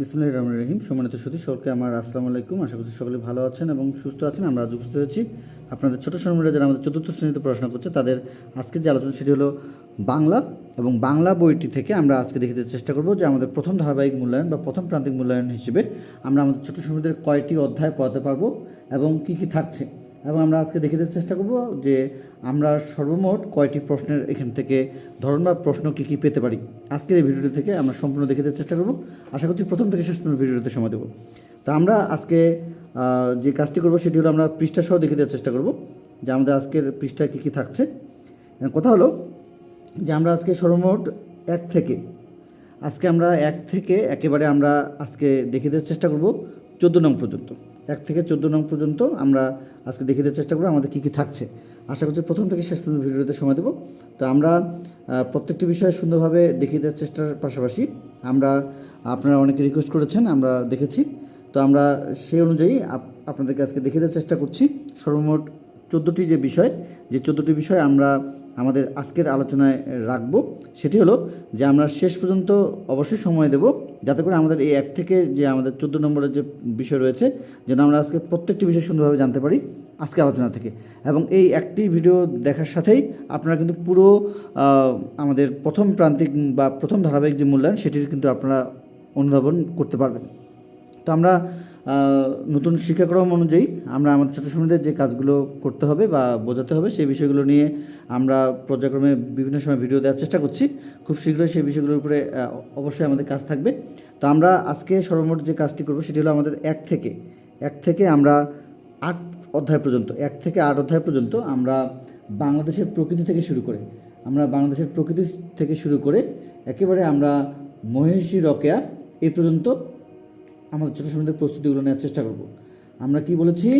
বিসমুল্লাহ রহমান রহিম। সম্মানিত সুদী সকলকে আমার আসসালামু আলাইকুম। আশা করছি সকলে ভালো আছেন এবং সুস্থ আছেন। আমরা আজ উপস্থিত হয়েছি আপনাদের ছোটো সন্তানরা যারা আমাদের চতুর্থ শ্রেণীতে পড়াশোনা করছে, তাদের আজকের যে আলোচনা সেটি হলো বাংলা এবং বাংলা বইটি থেকে আমরা আজকে দেখে দিতে চেষ্টা করব যে আমাদের প্রথম ধারাবাহিক মূল্যায়ন বা প্রথম প্রান্তিক মূল্যায়ন হিসেবে আমরা আমাদের ছোটো সন্তানদের কয়টি অধ্যায় পড়াতে পারব এবং কী কী থাকছে। এবং আমরা আজকে দেখে দিতে চেষ্টা করব যে আমরা সর্বমোট কয়টি প্রশ্নের এখান থেকে ধরন বা প্রশ্ন কী কী পেতে পারি। আজকের এই ভিডিওটি থেকে আমরা সম্পূর্ণ দেখে দেওয়ার চেষ্টা করব। আশা করছি প্রথম থেকে শেষ পর্যন্ত ভিডিওতে সময় দেবো। তো আমরা আজকে যে কাজটি করব সেটি হলো আমরা পৃষ্ঠা সহ দেখে দেওয়ার চেষ্টা করব, যে আমাদের আজকের পৃষ্ঠায় কী কী থাকছে। কথা হলো যে আমরা আজকে সর্বমোট এক থেকে, আজকে আমরা এক থেকে একেবারে আমরা আজকে দেখে দেওয়ার চেষ্টা করব চোদ্দ নং পর্যন্ত। এক থেকে চোদ্দ নং পর্যন্ত আমরা আজকে দেখে দেওয়ার চেষ্টা করব আমাদের কী কী থাকছে। আশা করছি প্রথম থেকে শেষ পর্যন্ত ভিডিওতে সময় দেবো। তো আমরা প্রত্যেকটি বিষয়ে সুন্দরভাবে দেখিয়ে দেওয়ার চেষ্টার পাশাপাশি আমরা, আপনারা অনেকে রিকোয়েস্ট করেছেন, আমরা দেখেছি। তো আমরা সেই অনুযায়ী আপ- আপনাদেরকে আজকে দেখিয়ে দেওয়ার চেষ্টা করছি। সর্বমোট চোদ্দোটি যে বিষয়, যে চোদ্দোটি বিষয় আমরা আমাদের আজকের আলোচনায় রাখব, সেটি হলো যে আমরা শেষ পর্যন্ত অবশ্যই সময় দেব যাতে করে আমাদের এই এক থেকে যে আমাদের চোদ্দ নম্বরের যে বিষয় রয়েছে, যেন আমরা আজকে প্রত্যেকটি বিষয় সুন্দরভাবে জানতে পারি আজকে আলোচনা থেকে। এবং এই একটি ভিডিও দেখার সাথেই আপনারা কিন্তু পুরো আমাদের প্রথম প্রান্তিক বা প্রথম ধারাবাহিক যে মূল্যায়ন, সেটির কিন্তু আপনারা অনুধাবন করতে পারবেন। তো আমরা নতুন শিক্ষাক্রম অনুযায়ী আমরা আমাদের ছোটো সময়দের যে কাজগুলো করতে হবে বা বোঝাতে হবে, সেই বিষয়গুলো নিয়ে আমরা পর্যায়ক্রমে বিভিন্ন সময় ভিডিও দেওয়ার চেষ্টা করছি। খুব শীঘ্রই সেই বিষয়গুলোর উপরে অবশ্যই আমাদের কাজ থাকবে। তো আমরা আজকে সর্বমোট যে কাজটি করব সেটি হলো আমাদের এক থেকে এক থেকে আমরা আট অধ্যায় পর্যন্ত, এক থেকে আট অধ্যায় পর্যন্ত আমরা বাংলাদেশের প্রকৃতি থেকে শুরু করে, আমরা বাংলাদেশের প্রকৃতি থেকে শুরু করে একেবারে আমরা মহিষী রকেয়া এই পর্যন্ত আমাদের ছোটো সময়দের প্রস্তুতিগুলো নেওয়ার চেষ্টা করব। আমরা কি বলেছি?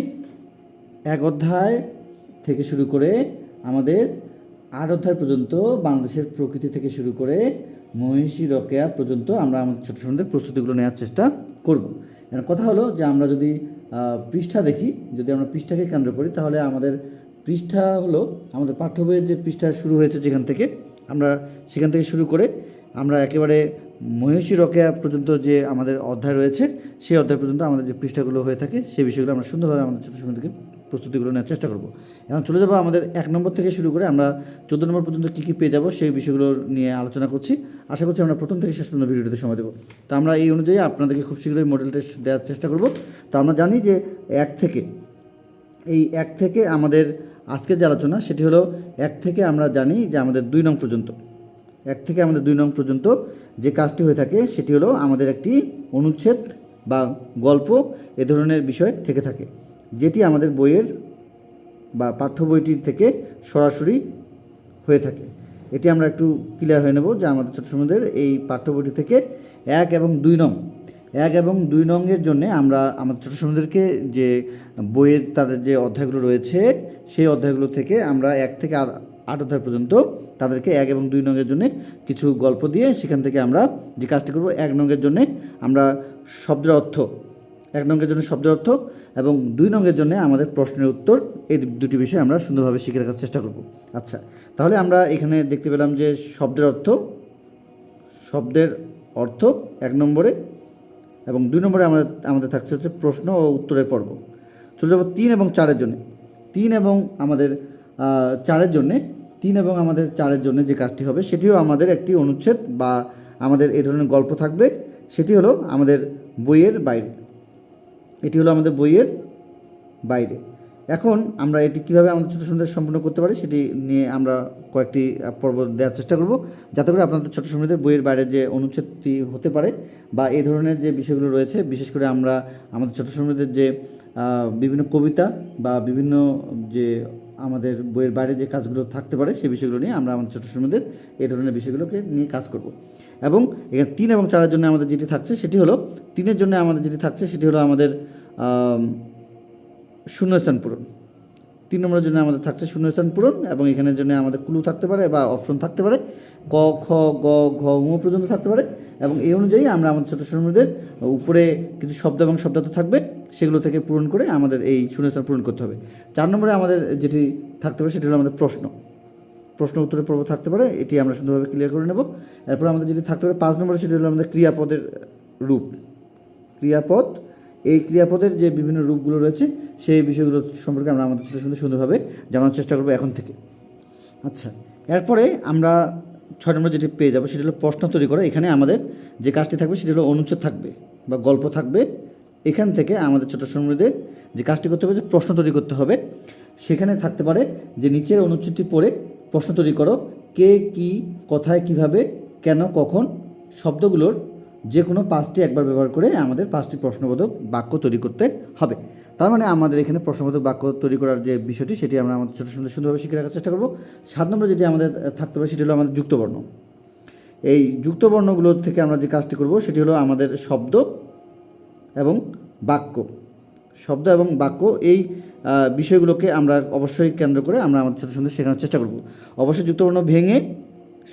এক অধ্যায় থেকে শুরু করে আমাদের আট অধ্যায় পর্যন্ত বাংলাদেশের প্রকৃতি থেকে শুরু করে মহিষী রকেয়া পর্যন্ত আমরা আমাদের ছোটো সময়দের প্রস্তুতিগুলো নেওয়ার চেষ্টা করব। এখন কথা হলো যে আমরা যদি পৃষ্ঠা দেখি, যদি আমরা পৃষ্ঠাকে কেন্দ্র করি, তাহলে আমাদের পৃষ্ঠা হলো, আমাদের পাঠ্য বইয়ের যে পৃষ্ঠা শুরু হয়েছে যেখান থেকে, আমরা সেখান থেকে শুরু করে আমরা একেবারে মহিষী রকেয়া পর্যন্ত যে আমাদের অধ্যায় রয়েছে, সেই অধ্যায় পর্যন্ত আমাদের যে পৃষ্ঠাগুলো হয়ে থাকে, সেই বিষয়গুলো আমরা সুন্দরভাবে আমাদের ছোটো সময় থেকে প্রস্তুতিগুলো নেওয়ার চেষ্টা করব। এখন চলে যাব আমাদের এক নম্বর থেকে শুরু করে, আমরা চোদ্দ নম্বর পর্যন্ত কী কী পেয়ে যাব সেই বিষয়গুলো নিয়ে আলোচনা করছি। আশা করছি আমরা প্রথম থেকে শেষ পর্যন্ত ভিডিওতে সময় দেবো। তো আমরা এই অনুযায়ী আপনাদেরকে খুব শীঘ্রই মডেল টেস্ট দেওয়ার চেষ্টা করব। তো আমরা জানি যে এক থেকে, এই এক থেকে আমাদের আজকের যে আলোচনা, সেটি হলো এক থেকে আমরা জানি যে আমাদের দুই নং পর্যন্ত। এক থেকে আমাদের দুই নং পর্যন্ত যে কাজটি হয়ে থাকে, সেটি হলো আমাদের একটি অনুচ্ছেদ বা গল্প এ ধরনের বিষয় থেকে থাকে, যেটি আমাদের বইয়ের বা পাঠ্য বইটির থেকে সরাসরি হয়ে থাকে। এটি আমরা একটু ক্লিয়ার হয়ে নেব যে আমাদের ছোটো সময়দের এই পাঠ্য বইটি থেকে এক এবং দুই নং। এক এবং দুই নংয়ের জন্য আমরা আমাদের ছোটো সময়দেরকে যে বইয়ের তাদের যে অধ্যায়গুলো রয়েছে, সেই অধ্যায়গুলো থেকে আমরা এক থেকে আর আট অধ্যায় পর্যন্ত তাদেরকে এক এবং দুই নংয়ের জন্য কিছু গল্প দিয়ে সেখান থেকে আমরা যে কাজটি করব, এক নংয়ের জন্য আমরা শব্দের অর্থ, এক নঙ্গের জন্য শব্দের অর্থ এবং দুই নঙ্গের জন্য আমাদের প্রশ্নের উত্তর এই দুটি বিষয় আমরা সুন্দরভাবে শিখে রাখার চেষ্টা করব। আচ্ছা তাহলে আমরা এখানে দেখতে পেলাম যে শব্দের অর্থ শব্দের অর্থ এক নম্বরে এবং দুই নম্বরে আমাদের আমাদের থাকছে হচ্ছে প্রশ্ন ও উত্তরের পর্ব। চলে যাব তিন এবং চারের জন্য। তিন এবং আমাদের চারের জন্যে তিন এবং আমাদের চারের জন্য যে কাজটি হবে, সেটিও আমাদের একটি অনুচ্ছেদ বা আমাদের এ ধরনের গল্প থাকবে। সেটি হলো আমাদের বইয়ের বাইরে। এটি হলো আমাদের বইয়ের বাইরে। এখন আমরা এটি কীভাবে আমাদের ছোটো সুন্দর সম্পূর্ণ করতে পারি, সেটি নিয়ে আমরা কয়েকটি পর্ব দেওয়ার চেষ্টা করব। যাতে করে আপনাদের ছোটো সময়দের বইয়ের বাইরে যে অনুচ্ছেদটি হতে পারে বা এই ধরনের যে বিষয়গুলো রয়েছে, বিশেষ করে আমরা আমাদের ছোটো সময়দের যে বিভিন্ন কবিতা বা বিভিন্ন যে আমাদের বইয়ের বাইরে যে কাজগুলো থাকতে পারে সেই বিষয়গুলো নিয়ে আমরা আমাদের ছোটো সময়দের এই ধরনের বিষয়গুলোকে নিয়ে কাজ করব। এবং এখানে তিন এবং চারের জন্য আমাদের যেটি থাকছে সেটি হলো তিনের জন্য আমাদের যেটি থাকছে সেটি হলো আমাদের আম, শূন্যস্থান পূরণ। তিন নম্বরের জন্য আমাদের থাকছে শূন্যস্থান পূরণ এবং এখানের জন্য আমাদের ক্লু থাকতে পারে বা অপশন থাকতে পারে ক খ গ ঘ ঙ পর্যন্ত থাকতে পারে এবং এই অনুযায়ী আমরা আমাদের ছোটো সময়দের উপরে কিছু শব্দ এবং শব্দার্থ থাকবে। সেগুলো থেকে পূরণ করে আমাদের এই শূন্যস্থান পূরণ করতে হবে। চার নম্বরে আমাদের যেটি থাকতে পারে, সেটি হলো আমাদের প্রশ্ন। প্রশ্ন উত্তরের পর্ব থাকতে পারে, এটি আমরা সুন্দরভাবে ক্লিয়ার করে নেব। এরপর আমাদের যেটি থাকতে পারে, পাঁচ নম্বরে সেটি হলো আমাদের ক্রিয়াপদের রূপ। ক্রিয়াপদ, এই ক্রিয়াপদের যে বিভিন্ন রূপগুলো রয়েছে, সেই বিষয়গুলো সম্পর্কে আমরা আমাদের ছোটো সুন্দর সুন্দরভাবে জানার চেষ্টা করব এখন থেকে। আচ্ছা এরপরে আমরা ছয় নম্বর যেটি পেয়ে যাব, সেটি হলো প্রশ্ন তৈরি করা। এখানে আমাদের যে কাজটি থাকবে, সেটি হলো অনুচ্ছেদ থাকবে বা গল্প থাকবে। এখান থেকে আমাদের ছোটো শ্রমীদের যে কাজটি করতে হবে, যে প্রশ্ন তৈরি করতে হবে, সেখানে থাকতে পারে যে নিচের অনুচ্ছেদটি পড়ে প্রশ্ন তৈরি করো, কে, কি, কোথায়, কীভাবে, কেন, কখন, শব্দগুলোর যে কোনো পাঁচটি একবার ব্যবহার করে আমাদের পাঁচটি প্রশ্নবোধক বাক্য তৈরি করতে হবে। তার মানে আমাদের এখানে প্রশ্নবোধক বাক্য তৈরি করার যে বিষয়টি, সেটি আমরা আমাদের ছোটো সুন্দর সুন্দরভাবে শিখে রাখার চেষ্টা করব। সাত নম্বর যেটি আমাদের থাকতে পারে, সেটি হলো আমাদের যুক্তবর্ণ। এই যুক্তবর্ণগুলোর থেকে আমরা যে কাজটি করব, সেটি হলো আমাদের শব্দ এবং বাক্য। শব্দ এবং বাক্য এই বিষয়গুলোকে আমরা অবশ্যই কেন্দ্র করে আমরা আমাদের ছোটো সুন্দর শেখানোর চেষ্টা করব। অবশ্যই যুক্তবর্ণ ভেঙে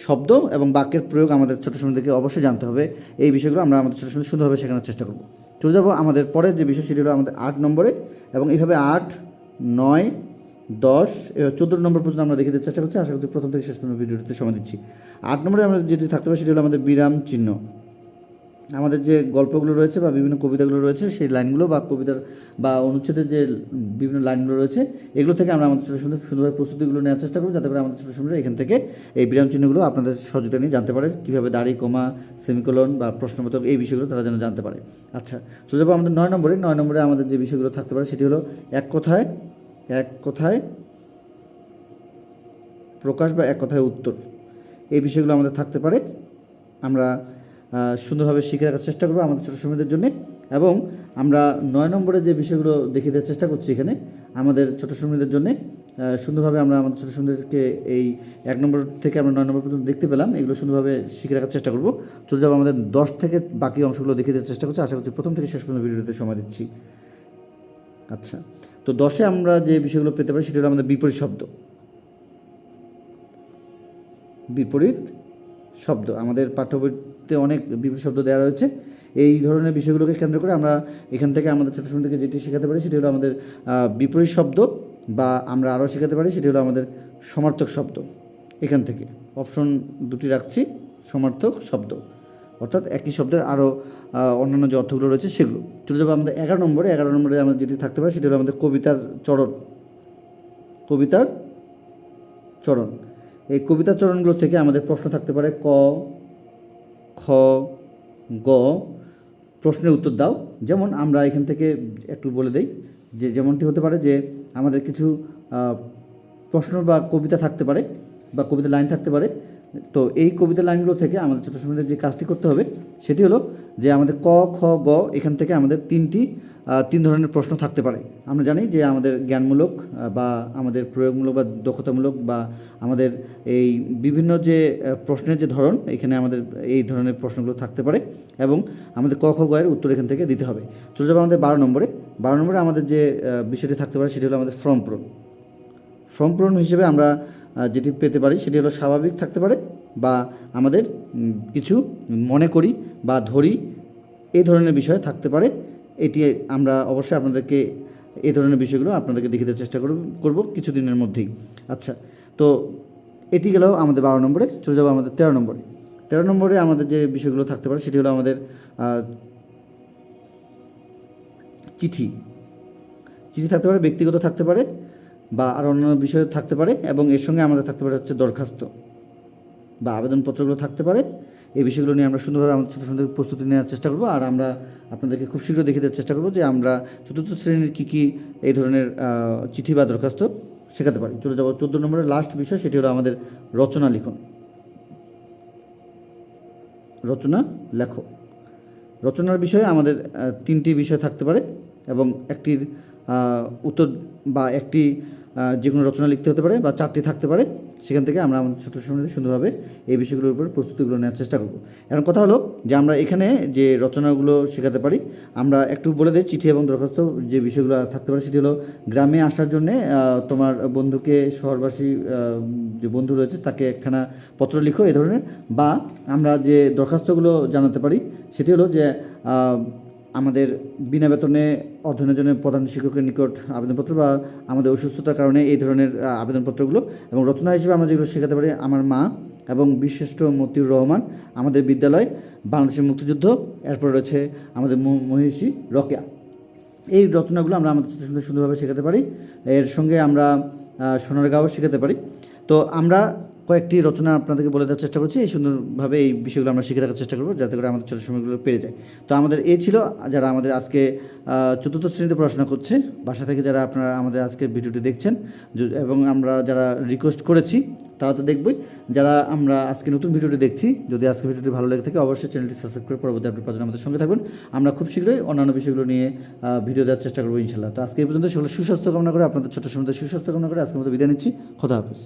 শব্দ এবং বাক্যের প্রয়োগ আমাদের ছোটো সুন্দরকে অবশ্যই জানতে হবে। এই বিষয়গুলো আমরা আমাদের ছোটো সুন্দর সুন্দরভাবে শেখানোর চেষ্টা করব। চলে যাব আমাদের পরের যে বিষয়, সেটি হলো আমাদের আট নম্বরে এবং এইভাবে আট, নয়, দশ চোদ্দ নম্বর পর্যন্ত আমরা দেখে চেষ্টা করছি। আশা করছি প্রথম থেকে শেষ পর্যন্ত ভিডিওটিতে সময় দিচ্ছি। আট নম্বরে আমরা যেটি থাকতে পারি, সেটি হলো আমাদের বিরাম চিহ্ন। আমাদের যে গল্পগুলো রয়েছে বা বিভিন্ন কবিতাগুলো রয়েছে, সেই লাইনগুলো বা কবিতার বা অনুচ্ছেদের যে বিভিন্ন লাইনগুলো রয়েছে, এগুলো থেকে আমরা আমাদের ছোটো সুন্দর সুন্দরভাবে প্রস্তুতিগুলো নেওয়ার চেষ্টা করব যাতে করে আমাদের ছোটো সুন্দর এখান থেকে এই বিরাম চিহ্নগুলো আপনাদের সহযোগিতা নিয়ে জানতে পারে, কীভাবে দাড়ি, কমা, সেমিকোলন বা প্রশ্নবোধক এই বিষয়গুলো তারা যেন জানতে পারে। আচ্ছা তো যাব আমাদের নয় নম্বরে। নয় নম্বরে আমাদের যে বিষয়গুলো থাকতে পারে সেটি হলো এক কথায় এক কথায় প্রকাশ বা এক কথায় উত্তর। এই বিষয়গুলো আমাদের থাকতে পারে। আমরা সুন্দরভাবে শিখে রাখার চেষ্টা করব আমাদের ছোটো সময়দের জন্য। এবং আমরা নয় নম্বরে যে বিষয়গুলো দেখিয়ে দেওয়ার চেষ্টা করছি এখানে, আমাদের ছোটো সময়দের জন্য সুন্দরভাবে আমরা আমাদের ছোটো সুন্দরকে এই এক নম্বর থেকে আমরা নয় নম্বর পর্যন্ত দেখতে পেলাম। এগুলো সুন্দরভাবে শিখে রাখার চেষ্টা করব। চলে যাব আমাদের দশ থেকে বাকি অংশগুলো দেখিয়ে দেওয়ার চেষ্টা করছি। আশা করছি প্রথম থেকে শেষ পর্যন্ত ভিডিওতে সময় দিচ্ছি। আচ্ছা তো দশে আমরা যে বিষয়গুলো পেতে পারি সেটা হলো আমাদের বিপরীত শব্দ। বিপরীত শব্দ, আমাদের পাঠ্য বইতে অনেক বিপরীত শব্দ দেওয়া রয়েছে। এই ধরনের বিষয়গুলোকে কেন্দ্র করে আমরা এখান থেকে আমাদের ছোটো সময় থেকে যেটি শেখাতে পারি সেটি হলো আমাদের বিপরীত শব্দ বা আমরা আরও শেখাতে পারি সেটি হলো আমাদের সমার্থক শব্দ। এখান থেকে অপশন দুটি রাখছি, সমার্থক শব্দ। অর্থাৎ একই শব্দের আরও অন্যান্য যে অর্থগুলো রয়েছে সেগুলো। চলে যাব আমাদের এগারো নম্বরে। এগারো নম্বরে আমাদের যেটি থাকতে পারে সেটি হলো আমাদের কবিতার চরণ। কবিতার চরণ। এই কবিতার চরণগুলো থেকে আমাদের প্রশ্ন থাকতে পারে ক খ, গ প্রশ্নের উত্তর দাও। যেমন আমরা এখান থেকে একটু বলে দেই যে যেমনটি হতে পারে যে আমাদের কিছু প্রশ্ন বা কবিতা থাকতে পারে বা কবিতা লাইন থাকতে পারে। তো এই কবিতা লাইনগুলো থেকে আমাদের ছোটো সময় যে কাজটি করতে হবে, সেটি হলো যে আমাদের ক, খ, গ এখান থেকে আমাদের তিনটি তিন ধরনের প্রশ্ন থাকতে পারে। আমরা জানি যে আমাদের জ্ঞানমূলক বা আমাদের প্রয়োগমূলক বা দক্ষতামূলক বা আমাদের এই বিভিন্ন যে প্রশ্নের যে ধরন, এখানে আমাদের এই ধরনের প্রশ্নগুলো থাকতে পারে এবং আমাদের ক, খ, গ এর উত্তর এখান থেকে দিতে হবে। চলে যাব আমাদের বারো নম্বরে। বারো নম্বরে আমাদের যে বিষয়টি থাকতে পারে সেটি হলো আমাদের ফর্ম পূরণ। ফর্ম পূরণ হিসেবে আমরা যেটি পেতে পারি সেটি হলো স্বাভাবিক থাকতে পারে বা আমাদের কিছু মনে করি বা ধরি এই ধরনের বিষয় থাকতে পারে। এটি আমরা অবশ্যই আপনাদেরকে এই ধরনের বিষয়গুলো আপনাদেরকে দেখিতে চেষ্টা করব করব কিছুদিনের মধ্যেই। আচ্ছা তো এটি গেল আমাদের বারো নম্বরে, চলে যাব আমাদের তেরো নম্বরে। তেরো নম্বরে আমাদের যে বিষয়গুলো থাকতে পারে সেটি হলো আমাদের চিঠি। চিঠি থাকতে পারে, ব্যক্তিগত থাকতে পারে বা আর অন্যান্য বিষয় থাকতে পারে এবং এর সঙ্গে আমাদের থাকতে পারে হচ্ছে দরখাস্ত বা আবেদনপত্রগুলো থাকতে পারে। এই বিষয়গুলো নিয়ে আমরা সুন্দরভাবে আমাদের ছোটো সুন্দর প্রস্তুতি নেওয়ার চেষ্টা করব আর আমরা আপনাদেরকে খুব শীঘ্র দেখিয়ে দেওয়ার চেষ্টা করব যে আমরা চতুর্থ শ্রেণির কী কী এই ধরনের চিঠি বা দরখাস্ত শেখাতে পারি। চলে যাব চোদ্দ নম্বরের লাস্ট বিষয়, সেটি হলো আমাদের রচনা লিখন। রচনা লেখো। রচনার বিষয়ে আমাদের তিনটি বিষয় থাকতে পারে এবং একটির উত্তর বা একটি যে কোনো রচনা লিখতে হতে পারে বা চারটি থাকতে পারে, সেখান থেকে আমরা আমাদের ছোটো সময় সুন্দরভাবে এই বিষয়গুলোর উপর প্রস্তুতিগুলো নেওয়ার চেষ্টা করব। এখন কথা হলো যে আমরা এখানে যে রচনাগুলো শেখাতে পারি, আমরা একটু বলে দিই, চিঠি এবং দরখাস্ত যে বিষয়গুলো থাকতে পারে সেটি হলো, গ্রামে আসার জন্যে তোমার বন্ধুকে শহরবাসী যে বন্ধু রয়েছে তাকে একখানা পত্র লিখো এ ধরনের, বা আমরা যে দরখাস্তগুলো জানাতে পারি সেটি হলো যে আমাদের বিনা বেতনে অধ্যয়নের জন্য প্রধান শিক্ষকের নিকট আবেদনপত্র বা আমাদের অসুস্থতার কারণে এই ধরনের আবেদনপত্রগুলো এবং রচনা হিসেবে আমরা যেগুলো শেখাতে পারি, আমার মা এবং বিশিষ্ট মতিউর রহমান, আমাদের বিদ্যালয়, বাংলাদেশের মুক্তিযুদ্ধ, এরপর রয়েছে আমাদের মহিষী রকেয়া। এই রচনাগুলো আমরা আমাদের সুন্দর সুন্দরভাবে শেখাতে পারি। এর সঙ্গে আমরা সোনারগাঁও শেখাতে পারি। তো আমরা কয়েকটি রচনা আপনাদেরকে বলে দেওয়ার চেষ্টা করছি। এই সুন্দরভাবে এই বিষয়গুলো আমরা শিখে রাখার চেষ্টা করব, যাতে করে আমাদের ছোটো সময়গুলো পেরে যায়। তো আমাদের এই ছিল, যারা আমাদের আজকে চতুর্থ শ্রেণীতে পড়াশোনা করছে, বাসা থেকে যারা আপনারা আমাদের আজকে ভিডিওটি দেখছেন এবং আমরা যারা রিকোয়েস্ট করেছি, তারা তো দেখবই। যারা আমরা আজকে নতুন ভিডিওটি দেখছি, যদি আজকে ভিডিওটি ভালো লেগে থাকে, অবশ্যই চ্যানেলটি সাবস্ক্রাইব করে পরবর্তী পাওয়ার জন্য আমাদের সঙ্গে থাকবেন। আমরা খুব শীঘ্রই অন্যান্য বিষয়গুলো নিয়ে ভিডিও দেওয়ার চেষ্টা করব ইনশাল্লাহ তো আজকে এই পর্যন্ত সকলে সুস্বাস্থ্য কামনা করে, আপনাদের ছোট সময় সুস্বাস্থ্য কামনা করে আজকের মতো বিদায় নিচ্ছি। খোদা হাফিজ।